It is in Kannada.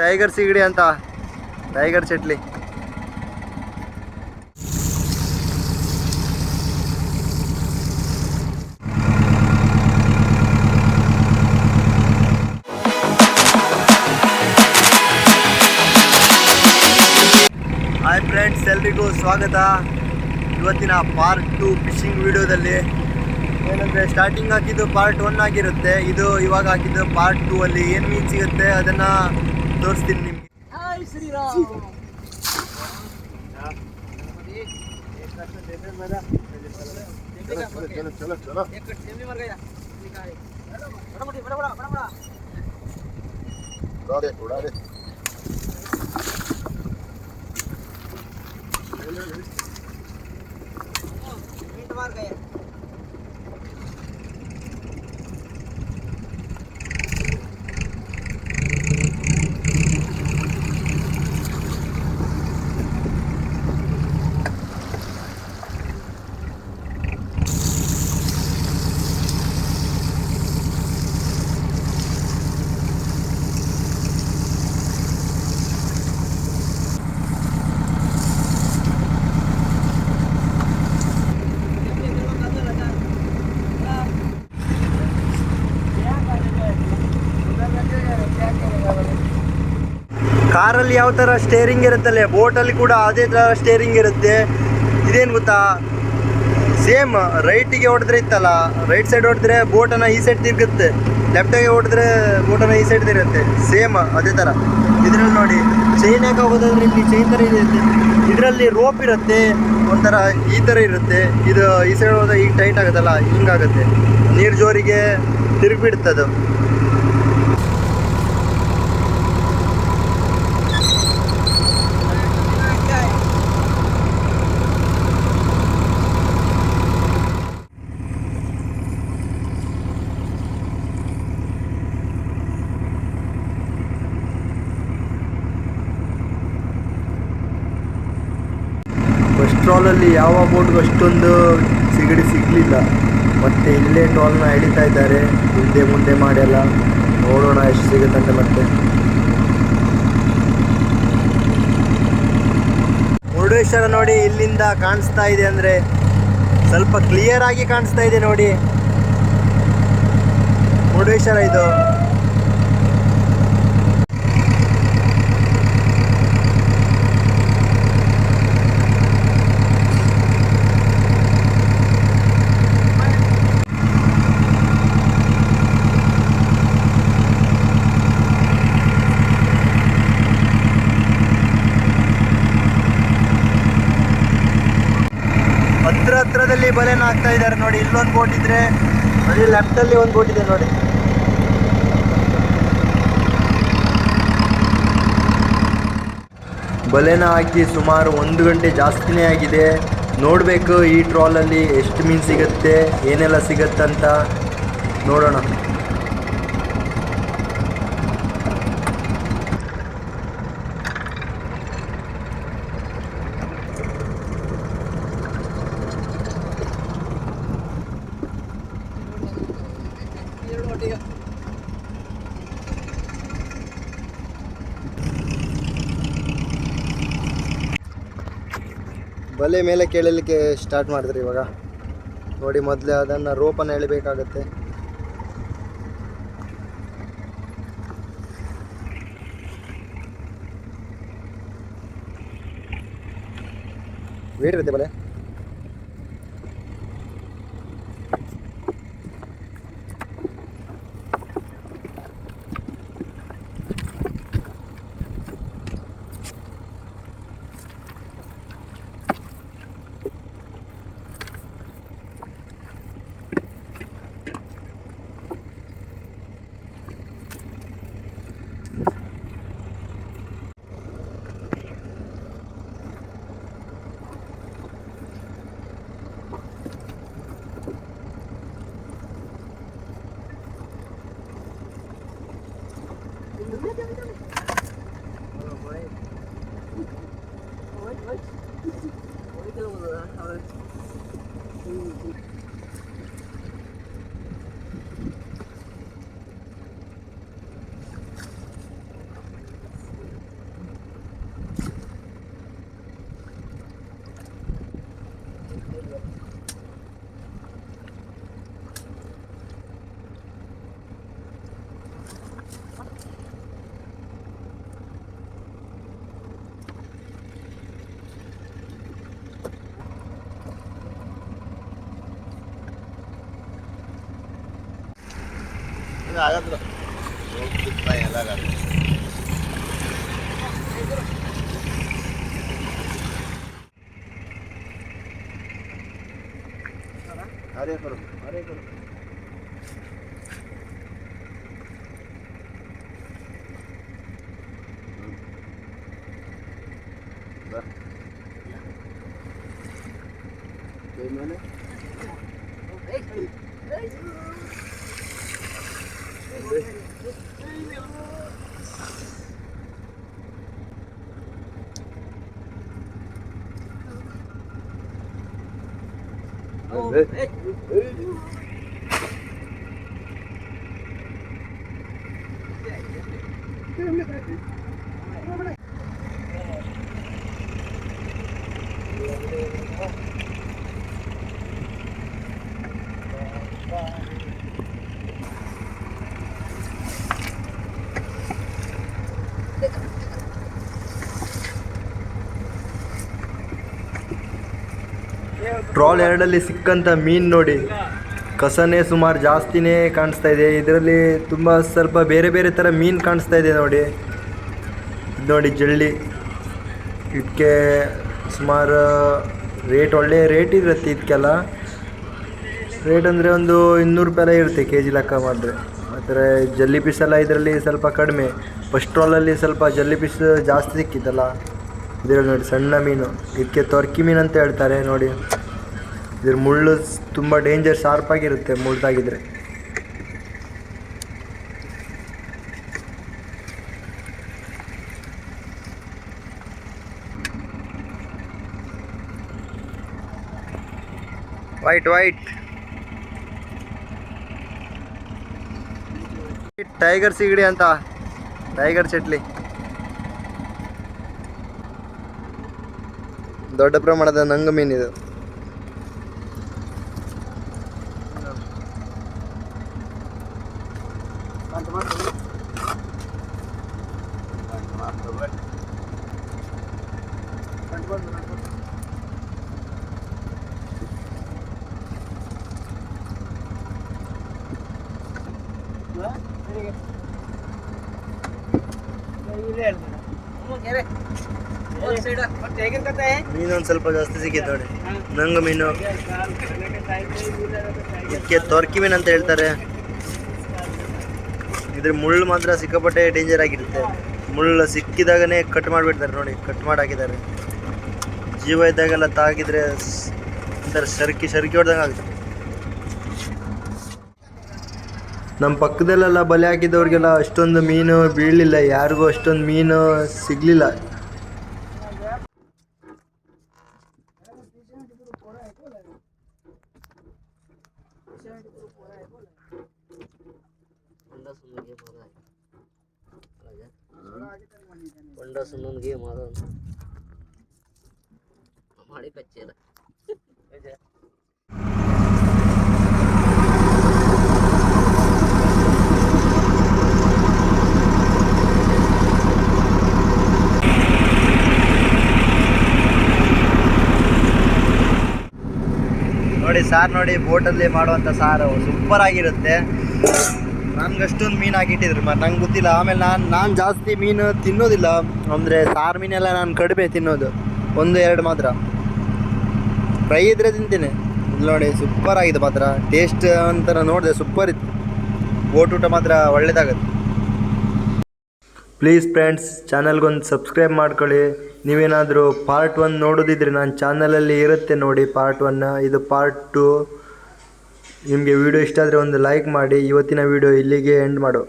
ಟೈಗರ್ ಸಿಗಡಿ ಅಂತ. ಟೈಗರ್ ಚಟ್ಲಿ. ಹಾಯ್ ಫ್ರೆಂಡ್ಸ್ ಎಲ್ರಿಗೂ ಸ್ವಾಗತ. ಇವತ್ತಿನ ಪಾರ್ಟ್ ಟು ಫಿಶಿಂಗ್ ವಿಡಿಯೋದಲ್ಲಿ ಏನಂದರೆ ಸ್ಟಾರ್ಟಿಂಗ್ ಹಾಕಿದ್ದು ಪಾರ್ಟ್ ಒನ್ ಆಗಿರುತ್ತೆ. ಇದು ಇವಾಗ ಹಾಕಿದ್ದು ಪಾರ್ಟ್ ಟೂ ಅಲ್ಲಿ ಏನು ಮೀನ್ ಸಿಗುತ್ತೆ ಅದನ್ನ ತೋರಿಸ್ತೀನಿ ನಿಮಗೆ. ಹಾಯ್ ಕಾರಲ್ಲಿ ಯಾವ ಥರ ಸ್ಟೇರಿಂಗ್ ಇರುತ್ತಲ್ಲ? ಬೋಟಲ್ಲಿ ಕೂಡ ಅದೇ ಥರ ಸ್ಟೇರಿಂಗ್ ಇರುತ್ತೆ. ಇದೇನು ಗೊತ್ತಾ? ಸೇಮ್ ರೈಟಿಗೆ ಹೊಡೆದ್ರೆ ಇತ್ತಲ್ಲ? ರೈಟ್ ಸೈಡ್ ಹೊಡೆದ್ರೆ ಬೋಟನ್ನು ಈ ಸೈಡ್ ತಿರುಗುತ್ತೆ. ಲೆಫ್ಟಿಗೆ ಹೊಡೆದ್ರೆ ಬೋಟನ್ನು ಈ ಸೈಡ್ ತಿರುಗುತ್ತೆ. ಸೇಮ್ ಅದೇ ಥರ ಇದರಲ್ಲಿ ನೋಡಿ ಚೈನ್ ಯಾಕೆ ಹೋಗೋದಾದ್ರೆ ಇಲ್ಲಿ ಚೈನ್ ಥರ ಇರುತ್ತೆ ಇದರಲ್ಲಿ ರೋಪ್ ಇರುತ್ತೆ. ಒಂಥರ ಈ ಥರ ಇರುತ್ತೆ. ಇದು ಈ ಸೈಡ್ ಹೋದಾಗ ಈಗ ಟೈಟ್ ಆಗುತ್ತಲ್ಲ? ಹಿಂಗಾಗುತ್ತೆ. ನೀರು ಜೋರಿಗೆ ತಿರುಗಿಬಿಡುತ್ತೆ ಟ್ರಾಲಲ್ಲಿ ಯಾವ ಬೋಟ್ಗೂ ಅಷ್ಟೊಂದು ಸಿಗಡಿ ಸಿಗಲಿಲ್ಲ. ಮತ್ತೆ ಇಲ್ಲೇ ಟೋಲ್ನ ಎಳಿತಾ ಇದ್ದಾರೆ. ಹಿಂದೆ ಮುಂದೆ ಮಾಡೆಲ್ಲ ನೋಡೋಣ ಎಷ್ಟು ಸಿಗುತ್ತಂತೆ ಮತ್ತೆ. ಮುರುಡೇಶ್ವರ ನೋಡಿ ಇಲ್ಲಿಂದ ಕಾಣಿಸ್ತಾ ಇದೆ ಅಂದರೆ ಸ್ವಲ್ಪ ಕ್ಲಿಯರ್ ಆಗಿ ಕಾಣಿಸ್ತಾ ಇದೆ ನೋಡಿ. ಮುರುಡೇಶ್ವರ ಇದು. ಹತ್ರದಲ್ಲಿ ಬಲೆನ ಹಾಕ್ತಾ ಇದ್ದಾರೆ ನೋಡಿ. ಇಲ್ಲೊಂದು ಬೋಟ್ ಇದ್ರೆ ನೋಡಿ ಲೆಫ್ಟಲ್ಲಿ ಒಂದು ಬೋಟ್ ಇದೆ ನೋಡಿ. ಬಲೆನ ಹಾಕಿ ಸುಮಾರು ಒಂದು ಗಂಟೆ ಜಾಸ್ತಿನೇ ಆಗಿದೆ. ನೋಡಬೇಕು ಈ ಟ್ರಾಲಲ್ಲಿ ಎಷ್ಟು ಮೀನು ಸಿಗುತ್ತೆ, ಏನೆಲ್ಲ ಸಿಗತ್ತಂತ ನೋಡೋಣ. ಬಲೆ ಮೇಲೆ ಕೇಳಲಿಕ್ಕೆ ಸ್ಟಾರ್ಟ್ ಮಾಡಿದ್ರಿ ಇವಾಗ. ನೋಡಿ ಮೊದಲೇ ಅದನ್ನು ರೋಪನ್ನು ಎಳಿಬೇಕಾಗತ್ತೆ. ವೇಟ್ ಬಲೆ. 我也我也觉得我的。人稍微 में आया तो कितना ही अलग आता अरे करो अरे करो। हम्म। Gimana? Evet. evet. evet. Trawl ಎರಡಲ್ಲಿ ಸಿಕ್ಕಂಥ ಮೀನು ನೋಡಿ. ಕಸನೇ ಸುಮಾರು ಜಾಸ್ತಿನೇ ಕಾಣಿಸ್ತಾ ಇದೆ. ಇದರಲ್ಲಿ ತುಂಬ ಸ್ವಲ್ಪ ಬೇರೆ ಬೇರೆ ಥರ ಮೀನು ಕಾಣಿಸ್ತಾ ಇದೆ ನೋಡಿ. ನೋಡಿ ಜಳ್ಳಿ ಇದಕ್ಕೆ ಸುಮಾರು, ರೇಟ್ ಒಳ್ಳೆ ರೇಟ್ ಇರುತ್ತೆ ಇದಕ್ಕೆಲ್ಲ ರೇಟ್ ಅಂದರೆ ಒಂದು ಇನ್ನೂರು ರೂಪಾಯಿ ಇರುತ್ತೆ ಕೆ ಜಿ ಲೆಕ್ಕ ಮಾಡಿದ್ರೆ ಆದರೆ ಜಲ್ಲಿ ಪೀಸ್ ಎಲ್ಲ ಇದರಲ್ಲಿ ಸ್ವಲ್ಪ ಕಡಿಮೆ. ಫಸ್ಟ್ ಟ್ರಾಲಲ್ಲಿ ಸ್ವಲ್ಪ ಜಲ್ಲಿ ಪೀಸ್ ಜಾಸ್ತಿ ಸಿಕ್ಕಿತ್ತಲ್ಲ. ಇದರಲ್ಲಿ ನೋಡಿ ಸಣ್ಣ ಮೀನು. ಇದಕ್ಕೆ ತೊರ್ಕಿ ಮೀನು ಅಂತ ಹೇಳ್ತಾರೆ ನೋಡಿ. ಇದ್ರ ಮುಳ್ಳು ತುಂಬ ಡೇಂಜರ್ ಶಾರ್ಪ್ ಆಗಿರುತ್ತೆ ಮುಳ್ಳದಾಗಿದ್ರೆ ವೈಟ್ ವೈಟ್ ಟೈಗರ್ ಸಿಗಡಿ ಅಂತ. ಟೈಗರ್ ಚಟ್ಲಿ. ದೊಡ್ಡ ಪ್ರಮಾಣದ ನಂಗು ಮೀನಿದು. ಮೀನು ಒಂದು ಸ್ವಲ್ಪ ಜಾಸ್ತಿ ಸಿಕ್ಕಿತ್ತು ನೋಡಿ ನಂಗ ಮೀನು. ಇದಕ್ಕೆ ತೊರ್ಕಿ ಮೀನು ಅಂತ ಹೇಳ್ತಾರೆ. ಇದ್ರ ಮುಳ್ಳು ಮಾತ್ರ ಸಿಕ್ಕಾಪಟ್ಟೆ ಡೇಂಜರ್ ಆಗಿರುತ್ತೆ. ಮುಳ್ಳು ಸಿಕ್ಕಿದಾಗನೇ ಕಟ್ ಮಾಡಿಬಿಡ್ತಾರೆ ನೋಡಿ ಕಟ್ ಮಾಡಿ ಹಾಕಿದ್ದಾರೆ ಜೀವ ಇದ್ದಾಗೆಲ್ಲ ತಾಗಿದ್ರೆ ಒಂಥರ ಸರ್ಕಿ ಸರಕಿ ಹೊಡೆದಂಗೆ ಆಗುತ್ತೆ ನಮ್ಮ ಪಕ್ಕದಲ್ಲೆಲ್ಲ ಬಲೆ ಹಾಕಿದವ್ರಿಗೆಲ್ಲ ಅಷ್ಟೊಂದು ಮೀನು ಬೀಳಲಿಲ್ಲ ಯಾರಿಗೂ ಅಷ್ಟೊಂದು ಮೀನು ಸಿಗಲಿಲ್ಲ. ಮಾಡಿ ನೋಡಿ, ಸಾರ್ ನೋಡಿ ಬೋಟಲ್ಲಿ ಮಾಡುವಂಥ ಸಾರು. ಸೂಪರ್ ಆಗಿರುತ್ತೆ. ನನ್ಗೆ ಅಷ್ಟೊಂದು ಮೀನು ಹಾಕಿಟ್ಟಿದ್ರು ಮತ್ತು ನಂಗೆ ಗೊತ್ತಿಲ್ಲ. ಆಮೇಲೆ ನಾನು ನಾನು ಜಾಸ್ತಿ ಮೀನು ತಿನ್ನೋದಿಲ್ಲ. ಅಂದರೆ ಸಾರು ಮೀನೆಲ್ಲ ನಾನು ಕಡಿಮೆ ತಿನ್ನೋದು. ಒಂದು, ಎರಡು ಮಾತ್ರ. ಫ್ರೈ ಇದ್ರೆ ತಿಂತೀನಿ. ನೋಡಿ ಸೂಪರ್ ಆಗಿದೆ ಮಾತ್ರ. ಟೇಸ್ಟ್ ಅಂತ ನೋಡಿದೆ ಸೂಪರ್ ಇತ್ತು. ಬೋಟ್ ಊಟ ಮಾತ್ರ ಒಳ್ಳೇದಾಗುತ್ತೆ. ಪ್ಲೀಸ್ ಫ್ರೆಂಡ್ಸ್, ಚಾನಲ್ಗೊಂದು ಸಬ್ಸ್ಕ್ರೈಬ್ ಮಾಡ್ಕೊಳ್ಳಿ. ನೀವೇನಾದರೂ ಪಾರ್ಟ್ ಒನ್ ನೋಡೋದಿದ್ರೆ ನಾನು ಚಾನಲಲ್ಲಿ ಇರುತ್ತೆ ನೋಡಿ ಪಾರ್ಟ್ ಒನ್ನ ಇದು ಪಾರ್ಟ್ ಟು. ನಿಮಗೆ ವಿಡಿಯೋ ಇಷ್ಟ ಆದರೆ ಒಂದು ಲೈಕ್ ಮಾಡಿ. ಇವತ್ತಿನ ವಿಡಿಯೋ ಇಲ್ಲಿಗೆ ಎಂಡ್ ಮಾಡು.